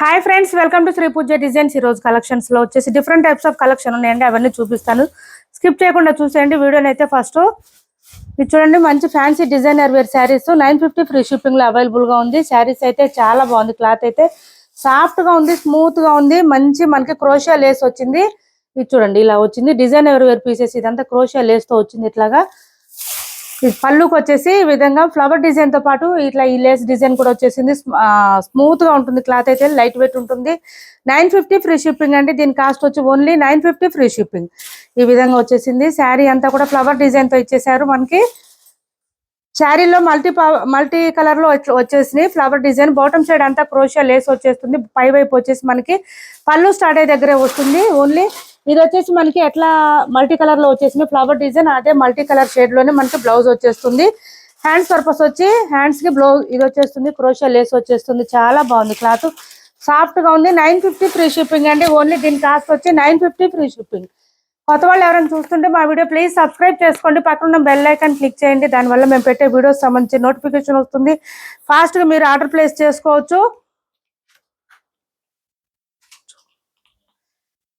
Hi friends welcome to Shri Pooja designs ఈ రోజు కలెక్షన్స్లో వచ్చేసి డిఫరెంట్ టైప్స్ ఆఫ్ కలెక్షన్ ఉన్నాయండి. అవన్నీ చూపిస్తాను. స్కిప్ చేయకుండా చూసేయండి. వీడియోని అయితే ఫస్ట్ ఇది చూడండి మంచి fancy designer wear sarees nine fifty free షిప్పింగ్లో అవైలబుల్గా ఉంది. శారీస్ అయితే చాలా బాగుంది. క్లాత్ అయితే సాఫ్ట్గా ఉంది స్మూత్గా ఉంది. మంచి మనకి క్రోషియా లేస్ వచ్చింది. ఇది చూడండి ఇలా వచ్చింది. డిజైనర్ వేర్ పీసెస్ ఇదంతా క్రోషియా లేస్తో వచ్చింది ఇట్లాగా. పళ్ళుకి వచ్చేసి ఈ విధంగా ఫ్లవర్ డిజైన్తో పాటు ఇట్లా ఈ లేస్ డిజైన్ కూడా వచ్చేసింది. స్మూత్గా ఉంటుంది. క్లాత్ అయితే లైట్ వెయిట్ ఉంటుంది. నైన్ ఫిఫ్టీ ఫ్రీ షిప్పింగ్ అండి. దీని కాస్ట్ వచ్చి only nine fifty free shipping ఈ విధంగా వచ్చేసింది. శారీ అంతా కూడా ఫ్లవర్ డిజైన్తో ఇచ్చేసారు మనకి. శారీలో మల్టీ మల్టీ కలర్లో వచ్చ- వచ్చేసినాయి. ఫ్లవర్ డిజైన్ బాటమ్ సైడ్ అంతా క్రోషియా లేస్ వచ్చేస్తుంది. పై వైపు వచ్చేసి మనకి పళ్ళు స్టార్ట్ అయ్యే దగ్గరే వస్తుంది. ఓన్లీ ఇది వచ్చేసి మనకి ఎట్లా మల్టీ కలర్లో వచ్చేసింది ఫ్లవర్ డిజైన్ అదే మల్టీ కలర్ షేడ్లోనే మనకి బ్లౌజ్ వచ్చేస్తుంది. హ్యాండ్స్ పర్పస్ వచ్చి హ్యాండ్స్కి బ్లౌజ్ ఇది వచ్చేస్తుంది క్రోషియా లేస్ వచ్చేస్తుంది. చాలా బాగుంది క్లాత్ సాఫ్ట్గా ఉంది నైన్ ఫిఫ్టీ ఫ్రీ షిప్పింగ్ అండి. ఓన్లీ దీని కాస్ట్ వచ్చి నైన్ ఫిఫ్టీ ఫ్రీ షిప్పింగ్ కొత్త వాళ్ళు ఎవరైనా చూస్తుంటే మా వీడియో ప్లీజ్ సబ్స్క్రైబ్ చేసుకోండి. పక్కన ఉన్న బెల్ ఐకాన్ క్లిక్ చేయండి. దానివల్ల మేము పెట్టే వీడియోస్ సంబంధించి నోటిఫికేషన్ వస్తుంది. ఫాస్ట్గా మీరు ఆర్డర్ ప్లేస్ చేసుకోవచ్చు.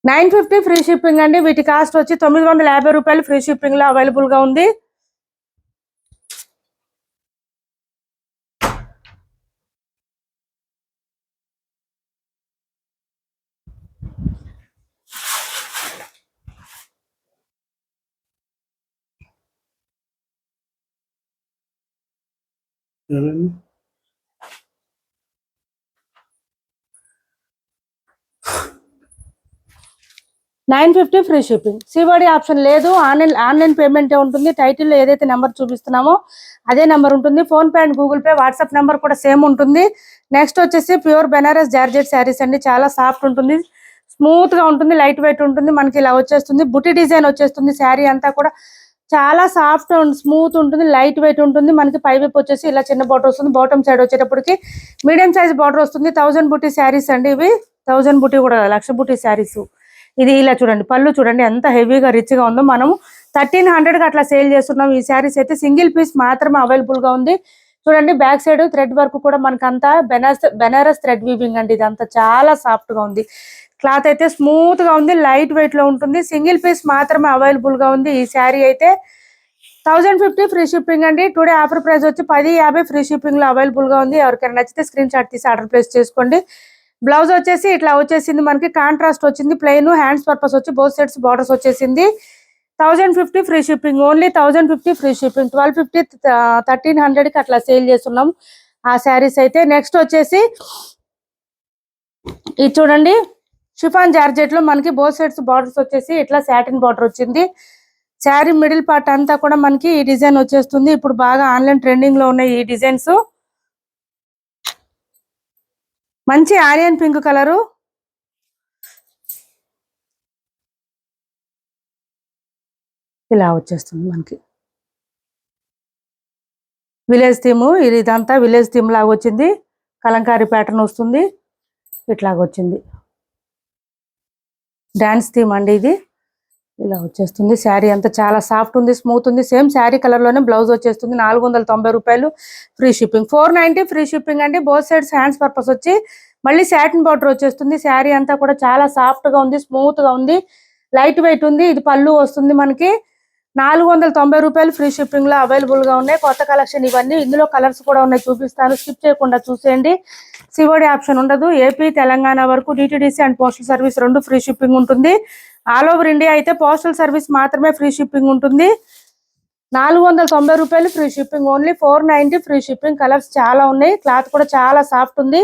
నైన్ ఫిఫ్టీ ఫ్రీ షిప్పింగ్ అండి. వీటి కాస్ట్ వచ్చి తొమ్మిది వందల యాభై రూపాయలు ఫ్రీ షిప్పింగ్లో అవైలబుల్గా ఉంది. ఎవరండి? Nine fifty free shipping. COD option లేదు. ఆన్లైన్ ఆన్లైన్ పేమెంట్ ఉంటుంది. టైటిల్లో ఏదైతే నెంబర్ చూపిస్తున్నామో అదే నెంబర్ ఉంటుంది. PhonePe and Google Pay WhatsApp number కూడా సేమ్ ఉంటుంది. నెక్స్ట్ వచ్చేసి ప్యూర్ బెనారస్ జార్జెట్ శారీస్ అండి. చాలా సాఫ్ట్ ఉంటుంది. స్మూత్గా ఉంటుంది. లైట్ వెయిట్ ఉంటుంది. మనకి ఇలా వచ్చేస్తుంది. బుట్టి డిజైన్ వచ్చేస్తుంది శారీ అంతా కూడా. చాలా సాఫ్ట్ అండ్ స్మూత్ ఉంటుంది. లైట్ వెయిట్ ఉంటుంది. మనకి పై వైపు వచ్చేసి ఇలా చిన్న బార్డర్ వస్తుంది. బాటమ్ సైడ్ వచ్చేటప్పటికి మీడియం సైజ్ బార్డర్ వస్తుంది. థౌజండ్ బుట్టి శారీస్ అండి ఇవి. థౌజండ్ బుట్టి కూడా లక్ష బుట్టి శారీస్. ఇది ఇలా చూడండి పళ్ళు చూడండి ఎంత హెవీగా రిచ్గా ఉందో. మనం థర్టీన్ హండ్రెడ్కి అట్లా సేల్ చేస్తున్నాం. ఈ శారీస్ అయితే సింగిల్ పీస్ మాత్రమే అవైలబుల్గా ఉంది. చూడండి బ్యాక్ సైడ్ థ్రెడ్ వర్క్ కూడా మనకి అంతా బెనారస్ బెనారస్ థ్రెడ్ వీవింగ్ అండి ఇదంతా. చాలా సాఫ్ట్గా ఉంది. క్లాత్ అయితే స్మూత్గా ఉంది లైట్ వెయిట్లో ఉంటుంది. సింగిల్ పీస్ మాత్రమే అవైలబుల్గా ఉంది ఈ శారీ అయితే. థౌజండ్ ఫిఫ్టీ ఫ్రీ షిప్పింగ్ అండి. టుడే ఆఫర్ ప్రైస్ వచ్చి పది యాభై ఫ్రీ షిప్పింగ్లో అవైలబుల్గా ఉంది. ఎవరికైనా నచ్చితే స్క్రీన్ షాట్ తీసి ఆర్డర్ ప్లేస్ చేసుకోండి. బ్లౌజ్ వచ్చేసి ఇట్లా వచ్చేసింది మనకి కాంట్రాస్ట్ వచ్చింది ప్లెయిన్ హ్యాండ్స్ పర్పస్ వచ్చి బోత్ సెట్స్ బార్డర్స్ వచ్చేసింది. Thousand fifty free shipping only thousand fifty free shipping twelve fifty thirteen హండ్రెడ్కి అట్లా సేల్ చేస్తున్నాం ఆ శారీస్ అయితే. నెక్స్ట్ వచ్చేసి ఇది చూడండి షిఫాన్ జార్జెట్లో మనకి బోత్ సెట్స్ బార్డర్స్ వచ్చేసి ఇట్లా శాటిన్ బార్డర్ వచ్చింది. శారీ మిడిల్ పార్ట్ అంతా కూడా మనకి ఈ డిజైన్ వచ్చేస్తుంది. ఇప్పుడు బాగా ఆన్లైన్ ట్రెండింగ్లో ఉన్నాయి ఈ డిజైన్స్ మంచి ఆనియన్ పింక్ కలరు? ఇలా వచ్చేస్తుంది మనకి. విలేజ్ థీమ్ ఇది ఇదంతా విలేజ్ థీమ్ లాగా వచ్చింది. కలంకారీ ప్యాటర్న్ వస్తుంది. ఇట్లాగ వచ్చింది. డాన్స్ థీమ్ అండి ఇది. ఇలా వచ్చేస్తుంది. శారీ అంతా చాలా సాఫ్ట్ ఉంది స్మూత్ ఉంది. సేమ్ శారీ కలర్లోనే బ్లౌజ్ వచ్చేస్తుంది. నాలుగు వందల తొంభై రూపాయలు free shipping. Four ninety free shipping అండి. బోత్ సైడ్స్ హ్యాండ్స్ పర్పస్ వచ్చి మళ్ళీ శాటిన్ బార్డర్ వచ్చేస్తుంది. శారీ అంతా కూడా చాలా సాఫ్ట్గా ఉంది స్మూత్గా ఉంది. లైట్ వెయిట్ ఉంది. ఇది పళ్ళు వస్తుంది మనకి. నాలుగు వందల తొంభై రూపాయలు ఫ్రీ షిప్పింగ్లో అవైలబుల్గా ఉన్నాయి. కొత్త కలెక్షన్ ఇవన్నీ. ఇందులో కలర్స్ కూడా ఉన్నాయి. చూపిస్తాను. స్కిప్ చేయకుండా చూసేయండి. సివోడి ఆప్షన్ ఉండదు. ఏపీ తెలంగాణ వరకు డిటిడిసి అండ్ పోస్టల్ సర్వీస్ రెండు ఫ్రీ షిప్పింగ్ ఉంటుంది. ఆల్ ఓవర్ ఇండియా అయితే పోస్టల్ సర్వీస్ మాత్రమే ఫ్రీ షిప్పింగ్ ఉంటుంది. నాలుగు వందల తొంభై రూపాయలు free shipping only four ninety free shipping colours చాలా ఉన్నాయి. క్లాత్ కూడా చాలా సాఫ్ట్ ఉంది.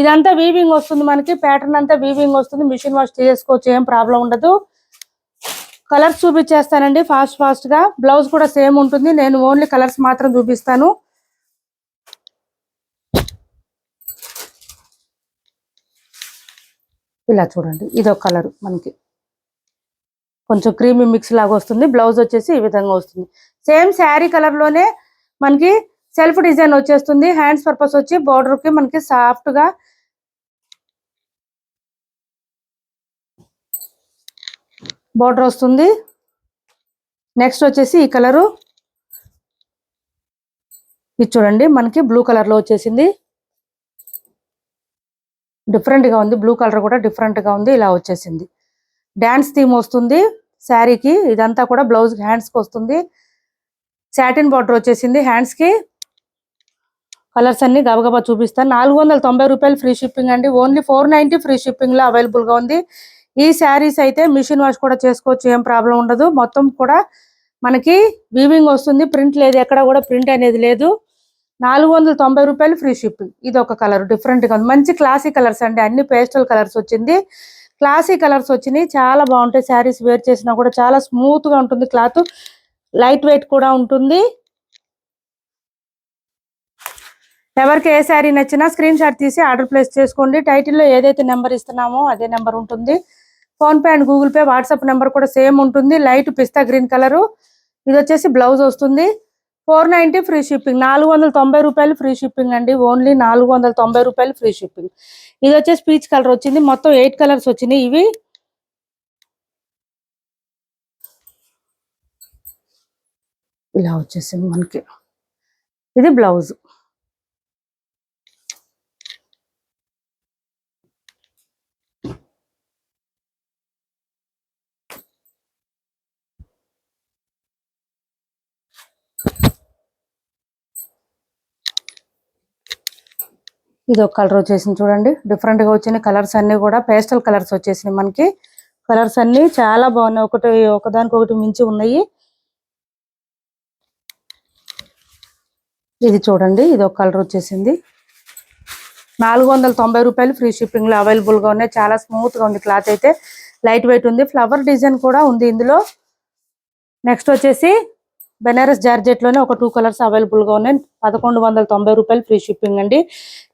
ఇదంతా వీవింగ్ వస్తుంది మనకి ప్యాటర్న్ అంతా వీవింగ్ వస్తుంది. మిషన్ వాష్ చేసుకోవచ్చు ఏం ప్రాబ్లం ఉండదు. కలర్స్ చూపించేస్తానండి ఫాస్ట్ ఫాస్ట్గా బ్లౌజ్ కూడా సేమ్ ఉంటుంది. నేను ఓన్లీ కలర్స్ మాత్రం చూపిస్తాను. ఇలా చూడండి ఇదొక కలర్ మనకి. కొంచెం క్రీమీ మిక్స్ లాగా వస్తుంది. బ్లౌజ్ వచ్చేసి ఈ విధంగా వస్తుంది. సేమ్ శారీ కలర్లోనే మనకి సెల్ఫ్ డిజైన్ వచ్చేస్తుంది. హ్యాండ్స్ పర్పస్ వచ్చి border కి మనకి సాఫ్ట్గా బార్డర్ వస్తుంది. నెక్స్ట్ వచ్చేసి ఈ కలరు. ఇది చూడండి మనకి బ్లూ కలర్లో వచ్చేసింది. డిఫరెంట్గా ఉంది. బ్లూ కలర్ కూడా డిఫరెంట్గా ఉంది. ఇలా వచ్చేసింది. డాన్స్ థీమ్ వస్తుంది. శారీకి ఇదంతా కూడా బ్లౌజ్ హ్యాండ్స్కి వస్తుంది. శాటిన్ బార్డర్ వచ్చేసింది హ్యాండ్స్కి. కలర్స్ అన్ని గబగబా చూపిస్తాను. నాలుగు వందల తొంభై రూపాయలు ఫ్రీ షిప్పింగ్ అండి. ఓన్లీ ఫోర్ నైంటీ ఫ్రీ షిప్పింగ్లో అవైలబుల్గా ఉంది. ఈ శారీస్ అయితే మిషన్ వాష్ కూడా చేసుకోవచ్చు ఏం ప్రాబ్లం ఉండదు. మొత్తం కూడా మనకి వీవింగ్ వస్తుంది. ప్రింట్ లేదు ఎక్కడ కూడా ప్రింట్ అనేది లేదు. నాలుగు వందల తొంభై రూపాయలు ఫ్రీ షిప్పింగ్. ఇది ఒక కలర్ డిఫరెంట్గా ఉంది. మంచి క్లాసిక్ కలర్స్ అండి. అన్ని పేస్టల్ కలర్స్ వచ్చింది. క్లాసీ కలర్స్ వచ్చినాయి. చాలా బాగుంటాయి. శారీస్ వేర్ చేసినా కూడా చాలా స్మూత్గా ఉంటుంది క్లాత్. లైట్ వెయిట్ కూడా ఉంటుంది. ఎవరికి ఏ శారీ నచ్చినా స్క్రీన్ షాట్ తీసి ఆర్డర్ ప్లేస్ చేసుకోండి. టైటిల్లో ఏదైతే నెంబర్ ఇస్తున్నామో అదే నెంబర్ ఉంటుంది. PhonePe and Google Pay WhatsApp number కూడా సేమ్ ఉంటుంది. లైట్ పిస్తా గ్రీన్ కలర్ ఇది వచ్చేసి బ్లౌజ్ వస్తుంది. ఫోర్ నైన్టీ ఫ్రీ షిప్పింగ్ నాలుగు వందల తొంభై రూపాయలు ఫ్రీ షిప్పింగ్ అండి. ఓన్లీ నాలుగు వందల తొంభై రూపాయలు ఫ్రీ షిప్పింగ్. ఇది వచ్చేసి పీచ్ కలర్ వచ్చింది. మొత్తం ఎయిట్ కలర్స్ వచ్చినాయి ఇవి. ఇలా వచ్చేసింది మనకి. ఇది బ్లౌజ్. ఇది ఒక కలర్ వచ్చేసింది చూడండి. డిఫరెంట్గా వచ్చిన కలర్స్ అన్ని కూడా పేస్టల్ కలర్స్ వచ్చేసినాయి మనకి. కలర్స్ అన్ని చాలా బాగున్నాయి. ఒకటి ఒకదానికి ఒకటి మించి ఉన్నాయి. ఇది చూడండి. ఇది ఒక కలర్ వచ్చేసింది. నాలుగు వందల తొంభై రూపాయలు ఫ్రీ షిప్పింగ్లో అవైలబుల్గా ఉన్నాయి. చాలా స్మూత్గా ఉంది క్లాత్ అయితే. లైట్ వెయిట్ ఉంది. ఫ్లవర్ డిజైన్ కూడా ఉంది ఇందులో. నెక్స్ట్ వచ్చేసి బెనారస్ జార్జెట్లోనే ఒక టూ కలర్స్ అవైలబుల్గా ఉన్నాయి. పదకొండు వందల తొంభై రూపాయలు ఫ్రీ షిప్పింగ్ అండి.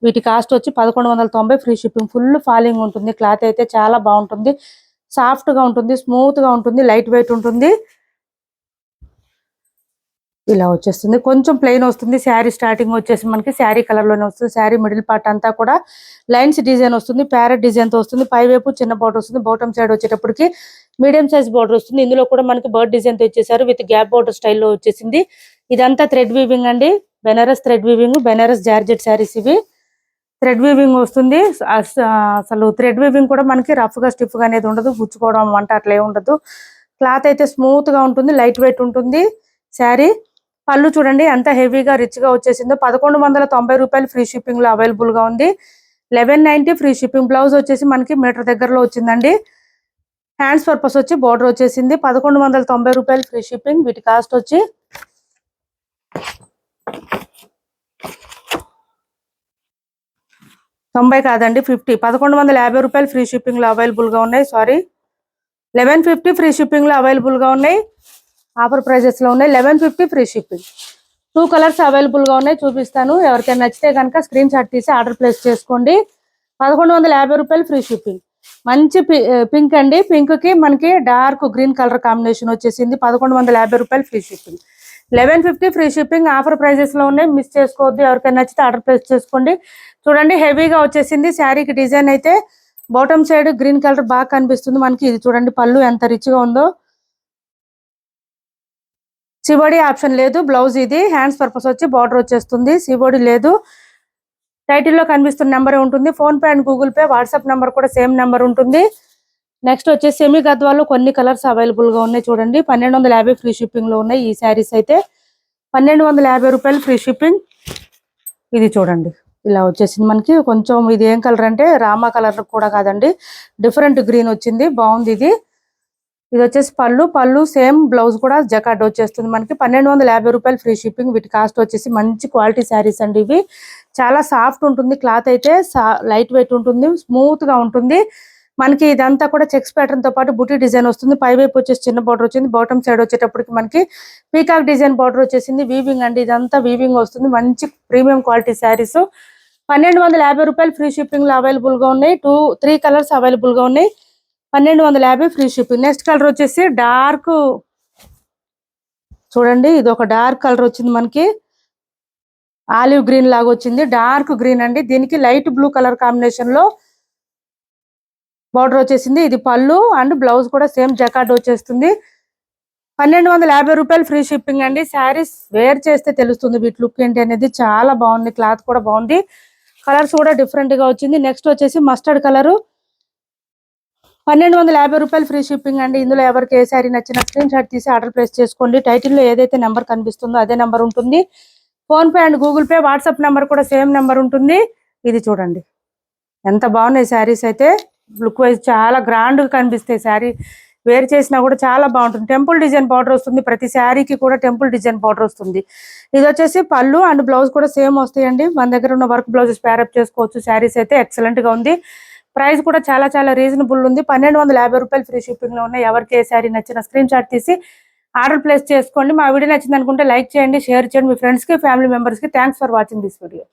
వీటి కాస్ట్ వచ్చి పదకొండు వందల తొంభై ఫ్రీ షిప్పింగ్ ఫుల్ ఫాలింగ్ ఉంటుంది. క్లాత్ అయితే చాలా బాగుంటుంది. సాఫ్ట్గా ఉంటుంది స్మూత్గా ఉంటుంది లైట్ వెయిట్ ఉంటుంది. ఇలా వచ్చేస్తుంది. కొంచెం ప్లెయిన్ వస్తుంది. శారీ స్టార్టింగ్ వచ్చేసి మనకి శారీ కలర్లోనే వస్తుంది. శారీ మిడిల్ పార్ట్ అంతా కూడా లైన్స్ డిజైన్ వస్తుంది. ప్యారెట్ డిజైన్తో వస్తుంది. పై వైపు చిన్న బోర్డర్ వస్తుంది. బాటమ్ సైడ్ వచ్చేటప్పటికి మీడియం సైజ్ బార్డర్ వస్తుంది. ఇందులో కూడా మనకి బర్డ్ డిజైన్తో ఇచ్చేసారు విత్ గ్యాప్ బోర్డర్ స్టైల్లో వచ్చేసింది. ఇదంతా థ్రెడ్ వీవింగ్ అండి. Banaras thread weaving Banaras georgette sarees ఇవి. థ్రెడ్ వీవింగ్ వస్తుంది. అసలు థ్రెడ్ వీవింగ్ కూడా మనకి రఫ్గా స్టిఫ్గా అనేది ఉండదు. గుచ్చుకోవడం అంటే అట్లా ఉండదు. క్లాత్ అయితే స్మూత్గా ఉంటుంది. లైట్ వెయిట్ ఉంటుంది శారీ. పళ్ళు చూడండి ఎంత హెవీగా రిచ్గా వచ్చేసిందో. పదకొండు వందల తొంభై రూపాయలు ఫ్రీ షిప్పింగ్లో లో అవైలబుల్గా ఉంది. Eleven ninety free shipping blouse వచ్చేసి మనకి మీటర్ దగ్గరలో వచ్చిందండి. హ్యాండ్స్ పర్పస్ వచ్చి బార్డర్ వచ్చేసింది. పదకొండు వందల తొంభై రూపాయలు ఫ్రీ షిప్పింగ్ వీటి కాస్ట్ వచ్చి తొంభై కాదండి ఫిఫ్టీ పదకొండు వందల యాభై రూపాయలు ఫ్రీ షిప్పింగ్లో అవైలబుల్గా ఉన్నాయి. సారీ లెవెన్ ఫిఫ్టీ ఫ్రీ షిప్పింగ్లో అవైలబుల్గా ఉన్నాయి. ఆఫర్ ప్రైజెస్లో ఉన్నాయి. Eleven fifty free shipping two colours అవైలబుల్గా ఉన్నాయి. చూపిస్తాను. ఎవరికైనా నచ్చితే కనుక స్క్రీన్ షాట్ తీసి ఆర్డర్ ప్లేస్ చేసుకోండి. పదకొండు వందల యాభై రూపాయలు ఫ్రీ షిప్పింగ్ మంచి పింక్ అండి. పింక్కి మనకి డార్క్ గ్రీన్ కలర్ కాంబినేషన్ వచ్చేసింది. పదకొండు వందల యాభై రూపాయలు free shipping. Eleven fifty free shipping. Offer ప్రైజెస్లో ఉన్నాయి. మిస్ చేసుకోవద్దు. ఎవరికైనా నచ్చితే ఆర్డర్ ప్లేస్ చేసుకోండి. చూడండి హెవీగా వచ్చేసింది. శారీకి డిజైన్ అయితే బాటమ్ సైడ్ గ్రీన్ కలర్ బాగా కనిపిస్తుంది మనకి. ఇది చూడండి పళ్ళు ఎంత రిచ్గా ఉందో. సిబోడీ ఆప్షన్ లేదు. బ్లౌజ్ ఇది. హ్యాండ్స్ పర్పస్ వచ్చి బార్డర్ వచ్చేస్తుంది. సిబోడీ లేదు. టైటిల్లో కనిపిస్తున్న నెంబర్ ఉంటుంది. PhonePe and Google Pay WhatsApp number కూడా సేమ్ నెంబర్ ఉంటుంది. నెక్స్ట్ వచ్చేసి సెమీ గద్వాల్లో కొన్ని కలర్స్ అవైలబుల్గా ఉన్నాయి చూడండి. పన్నెండు వందల యాభై ఫ్రీ షిప్పింగ్లో ఉన్నాయి ఈ శారీస్ అయితే. పన్నెండు వందల యాభై రూపాయలు ఫ్రీ షిప్పింగ్. ఇది చూడండి. ఇలా వచ్చేసింది మనకి. కొంచెం ఇది ఏం కలర్ అంటే రామా కలర్ కూడా కాదండి. డిఫరెంట్ గ్రీన్ వచ్చింది. బాగుంది ఇది. ఇది వచ్చేసి పళ్ళు. పళ్ళు సేమ్ బ్లౌజ్ కూడా జకాట్ వచ్చేస్తుంది మనకి. పన్నెండు వందల యాభై రూపాయలు ఫ్రీ షిప్పింగ్. వీటి కాస్ట్ వచ్చేసి మంచి క్వాలిటీ శారీస్ అండి ఇవి. చాలా సాఫ్ట్ ఉంటుంది. క్లాత్ అయితే లైట్ వెయిట్ ఉంటుంది. స్మూత్గా ఉంటుంది. మనకి ఇదంతా కూడా చెక్స్ ప్యాటర్న్తో పాటు బుటీ డిజైన్ వస్తుంది. పై వైపు వచ్చేసి చిన్న బార్డర్ వచ్చింది. బాటమ్ సైడ్ వచ్చేటప్పటికి మనకి పీకాక్ డిజైన్ బార్డర్ వచ్చేసింది. వీవింగ్ అండి ఇదంతా. వీవింగ్ వస్తుంది. మంచి ప్రీమియం క్వాలిటీ శారీస్. పన్నెండు వందల యాభై రూపాయలు ఫ్రీ షిప్పింగ్లో అవైలబుల్గా ఉన్నాయి. టూ త్రీ కలర్స్ అవైలబుల్గా ఉన్నాయి. పన్నెండు వందల యాభై ఫ్రీ షిప్పింగ్ నెక్స్ట్ కలర్ వచ్చేసి డార్క్ చూడండి ఇది ఒక డార్క్ కలర్ వచ్చింది మనకి. ఆలివ్ గ్రీన్ లాగా వచ్చింది. డార్క్ గ్రీన్ అండి. దీనికి లైట్ బ్లూ కలర్ కాంబినేషన్లో బార్డర్ వచ్చేసింది. ఇది పళ్ళు అండ్ బ్లౌజ్ కూడా సేమ్ జకాట్ వచ్చేస్తుంది. పన్నెండు వందల యాభై రూపాయలు ఫ్రీ షిప్పింగ్ అండి. శారీస్ వేర్ చేస్తే తెలుస్తుంది వీటి లుక్ ఏంటి అనేది. చాలా బాగుంది. క్లాత్ కూడా బాగుంది. కలర్స్ కూడా డిఫరెంట్గా వచ్చింది. నెక్స్ట్ వచ్చేసి మస్టర్డ్ కలర్ పన్నెండు వందల యాభై రూపాయలు ఫ్రీ షిప్పింగ్ అండి. ఇందులో ఎవరికి ఏ శారీ నచ్చిన స్క్రీన్ షాట్ తీసి ఆర్డర్ ప్లేస్ చేసుకోండి. టైటిల్లో ఏదైతే నెంబర్ కనిపిస్తుందో అదే నెంబర్ ఉంటుంది. PhonePe and Google Pay WhatsApp number కూడా సేమ్ నెంబర్ ఉంటుంది. ఇది చూడండి. ఎంత బాగున్నాయి శారీస్ అయితే. లుక్ వైజ్ చాలా గ్రాండ్గా కనిపిస్తాయి శారీ. వేర్ చేసినా కూడా చాలా బాగుంటుంది. టెంపుల్ డిజైన్ బార్డర్ వస్తుంది. ప్రతి శారీకి కూడా టెంపుల్ డిజైన్ బార్డర్ వస్తుంది. ఇది వచ్చేసి పళ్ళు అండ్ బ్లౌజ్ కూడా సేమ్ వస్తాయండి. మన దగ్గర ఉన్న వర్క్ బ్లౌజెస్ ప్యారప్ చేసుకోవచ్చు. శారీస్ అయితే ఎక్సలెంట్గా ఉంది. ప్రైస్ కూడా చాలా చాలా రీజనబుల్ ఉంది. పన్నెండు వందల యాభై రూపాయలు ఫ్రీ షిప్పింగ్లో ఉన్నాయి. ఎవరికి ఏ శారీ నచ్చిన స్క్రీన్ షాట్ తీసి ఆర్డర్ ప్లేస్ చేసుకోండి. మా వీడియో నచ్చింది అనుకుంటే లైక్ చేయండి షేర్ చేయండి. మీ ఫ్రెండ్స్కి ఫ్యామిలీ మెంబర్స్కి thanks for watching this video.